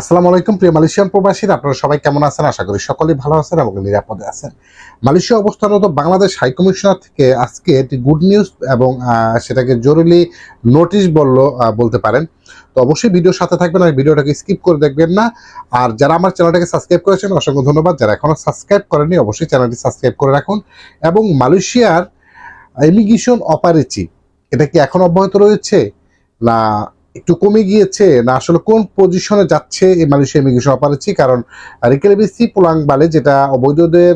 আসসালামু আলাইকুম, প্রিয় মালয়েশিয়ান প্রবাসী আপনারা সবাই কেমন আছেন? আশা করি সকলেই ভালো আছেন এবং নিরাপদে আছেন। মালয়েশিয়া অবস্থানরত বাংলাদেশ হাই কমিশনার থেকে আজকে একটি গুড নিউজ এবং সেটাকে জরুরি নোটিশ বলল বলতে পারেন। তো অবশ্যই ভিডিওর সাথে থাকবেন আর ভিডিওটাকে স্কিপ করে দেখবেন না। আর যারা আমার চ্যানেলটাকে সাবস্ক্রাইব করেছেন, অসংখ্য ধন্যবাদ। যারা এখনও সাবস্ক্রাইব করেনি অবশ্যই চ্যানেলটি সাবস্ক্রাইব করে রাখুন। এবং মালয়েশিয়ার ইমিগ্রেশন অপারেচি, এটা কি এখন অব্যাহত রয়েছে? না একটু কমে গিয়েছে? না, আসলে কোন পজিশনে যাচ্ছে এই মালয়েশিয়া ইমিগ্রেশন অপারেচি কারণ রিকেলেবিসি পুলাং বালে যেটা অবৈধদের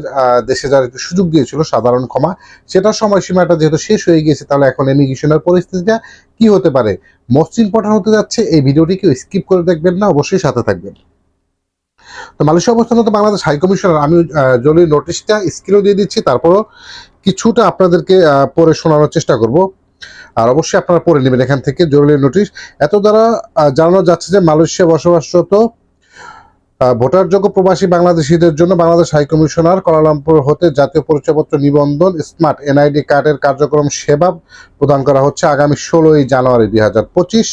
দেশে যারা একটু সুযোগ দিয়েছিল, সাধারণ ক্ষমা, সেটার সময়সীমাটা যেহেতু শেষ হয়ে গিয়েছে, তাহলে এখন ইমিগ্রেশনের পরিস্থিতিটা কি হতে পারে? মোস্ট ইম্পর্টেন্ট হতে যাচ্ছে, এই ভিডিওটি কেউ স্কিপ করে দেখবেন না, অবশ্যই সাথে থাকবেন। তো মালয়েশিয়া অবস্থানে তো বাংলাদেশ হাই কমিশনার আমি জরুরি নোটিশটা স্ক্রিনও দিয়ে দিচ্ছি, তারপরও কিছুটা আপনাদেরকে পরে শোনানোর চেষ্টা করব। আর অবশ্যই আপনারা পড়ে নেবেন এখান থেকে, জরুরি নোটিশ। এত দ্বারা জানানো যাচ্ছে যে মালয়েশিয়া বসবাসরত ভোটারযোগ্য প্রবাসী বাংলাদেশিদের জন্য বাংলাদেশ হাই কমিশনার কুয়ালালামপুর হতে জাতীয় পরিচয়পত্র নিবন্ধন, স্মার্ট এনআইডি কার্ডের কার্যক্রম সেবা প্রদান করা হচ্ছে আগামী ষোলোই জানুয়ারি দুই হাজার পঁচিশ।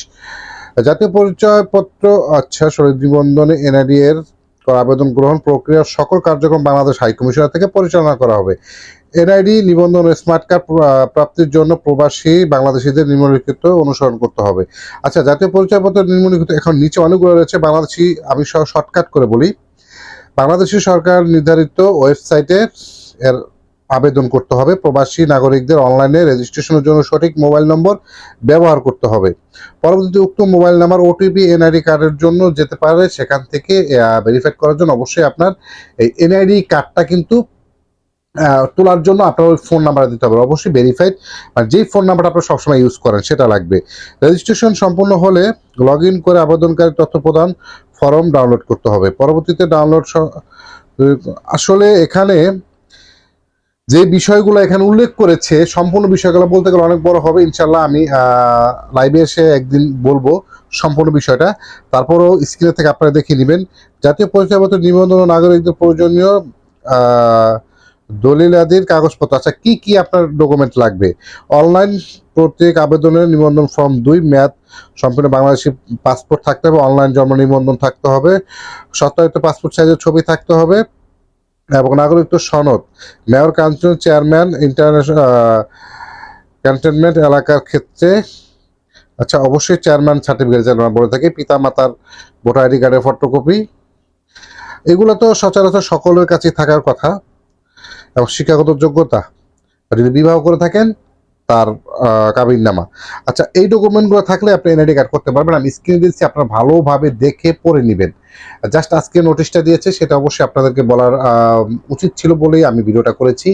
জাতীয় পরিচয়পত্র আচ্ছা সরি নিবন্ধনে এনআইডি এর আবেদন গ্রহণ প্রক্রিয়ার সকল কার্যক্রম বাংলাদেশ হাই কমিশনার থেকে পরিচালনা করা হবে। এনআইডি, নিবন্ধন, স্মার্ট কার্ড প্রাপ্তির জন্য প্রবাসী বাংলাদেশিদের নিম্নলিখিত অনুসরণ করতে হবে। আচ্ছা জাতীয় পরিচয়পত্র নিম্নলিখিত এখন নিচে অনেকগুলো রয়েছে, বাংলাদেশি আমি শর্টকাট করে বলি। বাংলাদেশি সরকার নির্ধারিত ওয়েবসাইটে এর আবেদন করতে হবে। প্রবাসী নাগরিকদের অনলাইনে রেজিস্ট্রেশনের জন্য সঠিক মোবাইল নম্বর ব্যবহার করতে হবে। পরবর্তীতে উক্ত মোবাইল নাম্বার, ওটিপি, এনআইডি কার্ডের জন্য যেতে পারে সেখান থেকে ভেরিফাই করার জন্য অবশ্যই আপনার এই এনআইডি কার্ডটা কিন্তু তোলার জন্য আপনার ওই ফোন নাম্বার দিতে হবে। অবশ্যই ভেরিফাইড মানে যেই ফোন নাম্বারটা আপনার সবসময় ইউজ করেন, সেটা লাগবে। রেজিস্ট্রেশন সম্পূর্ণ হলে লগ ইন করে আবেদনকারী তথ্য প্রদান ফর্ম ডাউনলোড করতে হবে। পরবর্তীতে ডাউনলোড আসলে এখানে যে বিষয়গুলো এখানে উল্লেখ করেছে সম্পূর্ণ বিষয়গুলো বলতে গেলে অনেক বড় হবে। ইনশাল্লাহ আমি লাইভে এসে একদিন বলব সম্পূর্ণ বিষয়টা। তারপরও স্ক্রিনে থেকে আপনারা দেখে নেবেন। জাতীয় পরিচয়পত্র নিবন্ধন ও নাগরিকদের প্রয়োজনীয় আহ, দলিল আদির কাগজপত্র। আচ্ছা কি কি আপনার ডকুমেন্ট লাগবে? অনলাইন প্রত্যেক আবেদনের নিবন্ধন ফর্ম দুই মেয়াদ সম্পূর্ণ বাংলাদেশি পাসপোর্ট থাকতে হবে অনলাইন জন্ম নিবন্ধন থাকতে হবে সত্যায়িত পাসপোর্ট সাইজের ছবি থাকতে হবে। এবং নাগরিকত্ব সনদ। Mayor Kanchan chairman international cantonment এলাকার ক্ষেত্রে আচ্ছা অবশ্যই চেয়ারম্যান সার্টিফিকেট চেয়ারম্যান বলে থাকে পিতা মাতার ভোটার আইডি কার্ডের ফটোকপি এগুলো তো সচরাচর সকলের কাছে থাকার কথা এবং শিক্ষাগত যোগ্যতা। যদি বিবাহ করে থাকেন তার কাবিন নামা আচ্ছা এই ডকুমেন্টগুলো থাকলে আপনি এনআইডি কার্ড করতে পারবেন। আমি স্ক্রিনে দিচ্ছি আপনারা ভালোভাবে দেখে পড়ে নেবেন। জাস্ট আজকে নোটিশটা দিয়েছে, সেটা অবশ্যই আপনাদেরকে বলার উচিত ছিল বলেই আমি ভিডিওটা করেছি।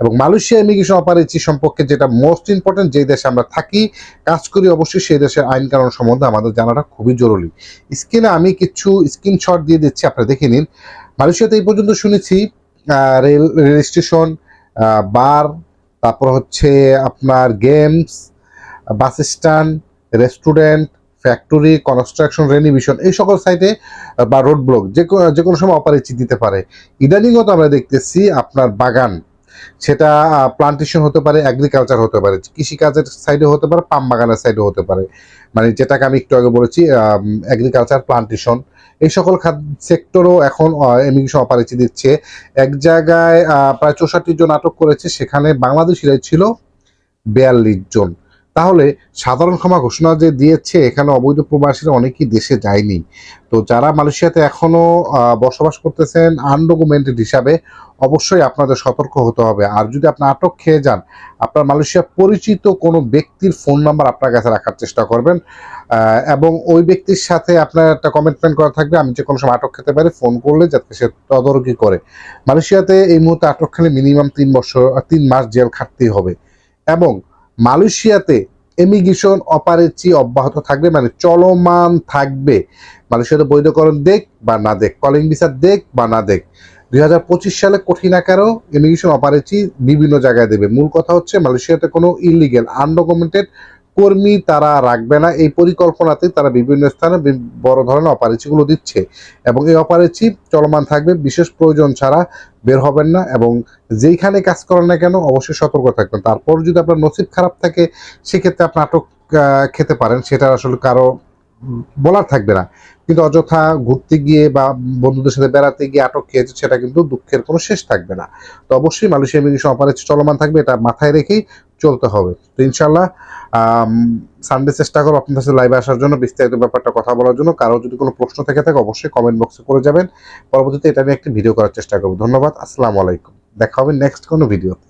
এবং মালয়েশিয়া ইমিগ্রেশন অপারেচি সম্পর্কে যেটা মোস্ট ইম্পর্টেন্ট যে দেশে আমরা থাকি, কাজ করি, অবশ্যই সেই দেশের আইন কানুন সম্বন্ধে আমাদের জানাটা খুবই জরুরি। স্ক্রিনে আমি কিছু স্ক্রিনশট দিয়ে দিচ্ছি, আপনারা দেখে নিন। মালয়েশিয়াতে এই পর্যন্ত শুনেছি রেল রেল স্টেশন বার তারপর হচ্ছে আপনার games bus stand restaurant factory construction renovation এই সকল সাইটে বা রোড ব্লক যে কোনো- সময় অপারেচি দিতে পারে। ইদানিংও তো আমরা দেখতেছি আপনার বাগান সেটা প্লান্টেশন হতে পারে অ্যাগ্রিকালচার হতে পারে, কৃষিকাজের সাইডে হতে পারে, পাম বাগানের সাইডে হতে পারে। মানে যেটাকে আমি একটু আগে বলেছি অ্যাগ্রিকালচার প্লান্টেশন এই সকল খাদ সেক্টরও এখন ইমিগ্রেশন অপারেচি দিচ্ছে। এক জায়গায় প্রায় চৌষট্টি জন আটক করেছে, সেখানে বাংলাদেশিরাই ছিল বিয়াল্লিশ জন। তাহলে সাধারণ ক্ষমা ঘোষণা যে দিয়েছে এখানে অবৈধ প্রবাসীরা অনেকেই দেশে যায়নি। তো যারা মালয়েশিয়াতে এখনও আহ, বসবাস করতেছেন আনডকুমেন্টেড হিসাবে অবশ্যই আপনাদের সতর্ক হতে হবে। আর যদি আপনি আটক খেয়ে যান আপনার মালয়েশিয়া পরিচিত কোনো ব্যক্তির ফোন নাম্বার আপনার কাছে রাখার চেষ্টা করবেন। এবং ওই ব্যক্তির সাথে আপনার একটা কমিটমেন্ট করা থাকবে আমি যে কোনো সময় আটক খেতে পারি ফোন করলে যাতে সে তদারকি করে। মালয়েশিয়াতে এই মুহূর্তে আটক খেলে মিনিমাম তিন বছর তিন মাস জেল খাটতেই হবে। এবং মালয়েশিয়াতে ইমিগ্রেশন অপারেচি অব্যাহত থাকবে মানে চলমান থাকবে। মালয়েশিয়াতে বৈধকরণ দেখ বা না দেখ কলিং ভিসা দেখ বা না দেখ। দুই হাজার পঁচিশ সালে কঠিন আকারও ইমিগ্রেশন অপারেচি বিভিন্ন জায়গায় দেবে। মূল কথা হচ্ছে মালয়েশিয়াতে কোনো ইলিগেল আনডকুমেন্টেড কর্মী তারা রাখবে না। এই পরিকল্পনাতে তারা বিভিন্ন স্থানে বড় ধরনের অপারেচিগুলো দিচ্ছে এবং এই অপারেচি চলমান থাকবে। বিশেষ প্রয়োজন ছাড়া বের হবেন না এবং যেইখানে কাজ করেন না কেন অবশ্যই সতর্ক থাকবেন। তারপর যদি আপনার নসিব খারাপ থাকে, সেক্ষেত্রে আপনি আটক খেতে পারেন। সেটা আসলে কারও বলার থাকবে না। কিন্তু অযথা ঘুরতে গিয়ে বা বন্ধুদের সাথে বেড়াতে গিয়ে আটক খেয়েছে সেটা কিন্তু দুঃখের কোনো শেষ থাকবে না। তো অবশ্যই মালয়েশিয়া ইমিগ্রেশন অপারেশন চলমান থাকবে। এটা মাথায় রেখেই চলতে হবে। তো ইনশাল্লাহ সানডে চেষ্টা করো আপনাদের সাথে লাইভে আসার জন্য, বিস্তারিত ব্যাপারটা কথা বলার জন্য। কারও যদি কোনো প্রশ্ন থেকে থাকে, অবশ্যই কমেন্ট বক্সে করে যাবেন। পরবর্তীতে এটা নিয়ে একটি ভিডিও করার চেষ্টা করব। ধন্যবাদ, আসসালামু আলাইকুম। দেখা হবে নেক্সট কোনো ভিডিওতে